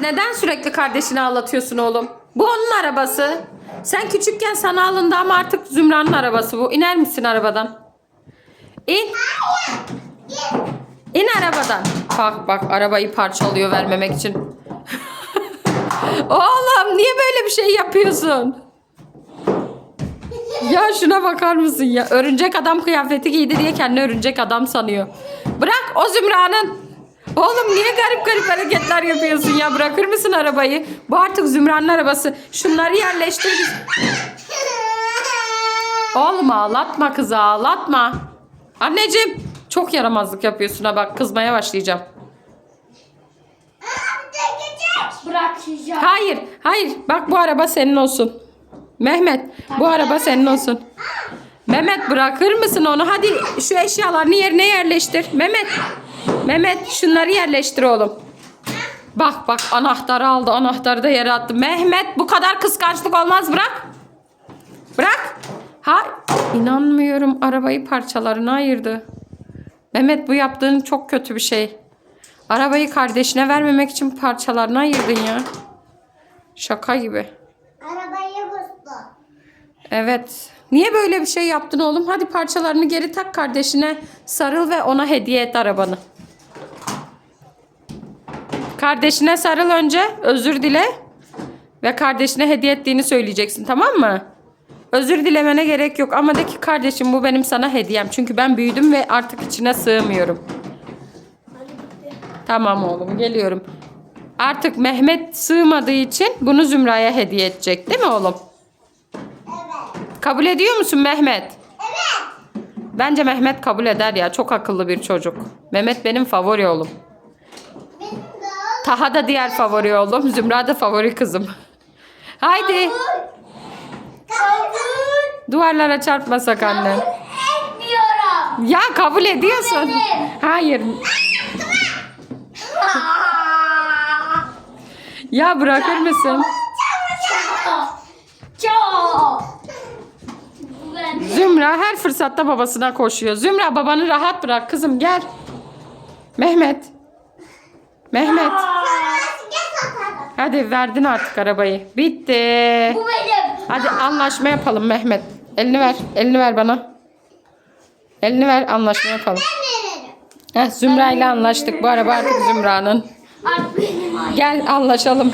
Neden sürekli kardeşini ağlatıyorsun oğlum? Bu onun arabası. Sen küçükken sana alındı ama artık Zümra'nın arabası bu. İner misin arabadan? İn. İn arabadan. Bak bak arabayı parçalıyor vermemek için. Oğlum niye böyle bir şey yapıyorsun? Ya şuna bakar mısın ya? Örümcek adam kıyafeti giydi diye kendini örümcek adam sanıyor. Bırak o Zümra'nın. Oğlum niye garip garip hareketler yapıyorsun ya? Bırakır mısın arabayı? Bu artık Zümra'nın arabası. Şunları yerleştir. Oğlum ağlatma kızı ağlatma. Anneciğim çok yaramazlık yapıyorsun ha bak kızmaya başlayacağım. Bırakacağım. Hayır hayır bak bu araba senin olsun. Mehmet bu araba senin olsun. Mehmet bırakır mısın onu? Hadi şu eşyalarını yerine yerleştir. Mehmet. Mehmet şunları yerleştir oğlum. Bak bak anahtarı aldı. Anahtarı da yere attı. Mehmet bu kadar kıskançlık olmaz bırak. Bırak. Ha inanmıyorum arabayı parçalarına ayırdı. Mehmet bu yaptığın çok kötü bir şey. Arabayı kardeşine vermemek için parçalarına ayırdın ya. Şaka gibi. Arabayı bozdu. Evet. Niye böyle bir şey yaptın oğlum? Hadi parçalarını geri tak kardeşine. Sarıl ve ona hediye et arabanı. Kardeşine sarıl önce. Özür dile. Ve kardeşine hediye ettiğini söyleyeceksin tamam mı? Özür dilemene gerek yok ama de ki kardeşim bu benim sana hediyem. Çünkü ben büyüdüm ve artık içine sığmıyorum. Tamam oğlum geliyorum. Artık Mehmet sığmadığı için bunu Zümra'ya hediye edecek değil mi oğlum? Kabul ediyor musun Mehmet? Evet. Bence Mehmet kabul eder ya. Çok akıllı bir çocuk. Mehmet benim favori oğlum. Taha da diğer favori oğlum. Zümra da favori kızım. Haydi. Duvarlara çarpmasak anne. etmiyorum. Ya kabul ediyorsun. Hayır. Ya bırakır mısın? Zümra her fırsatta babasına koşuyor. Zümra babanı rahat bırak kızım gel. Mehmet. Mehmet. Hadi verdin artık arabayı. Bitti. Bu benim. Hadi anlaşma yapalım Mehmet. Elini ver. Elini ver bana. Elini ver anlaşma yapalım. Heh, Zümra ile anlaştık. Bu araba artık Zümra'nın. Gel anlaşalım.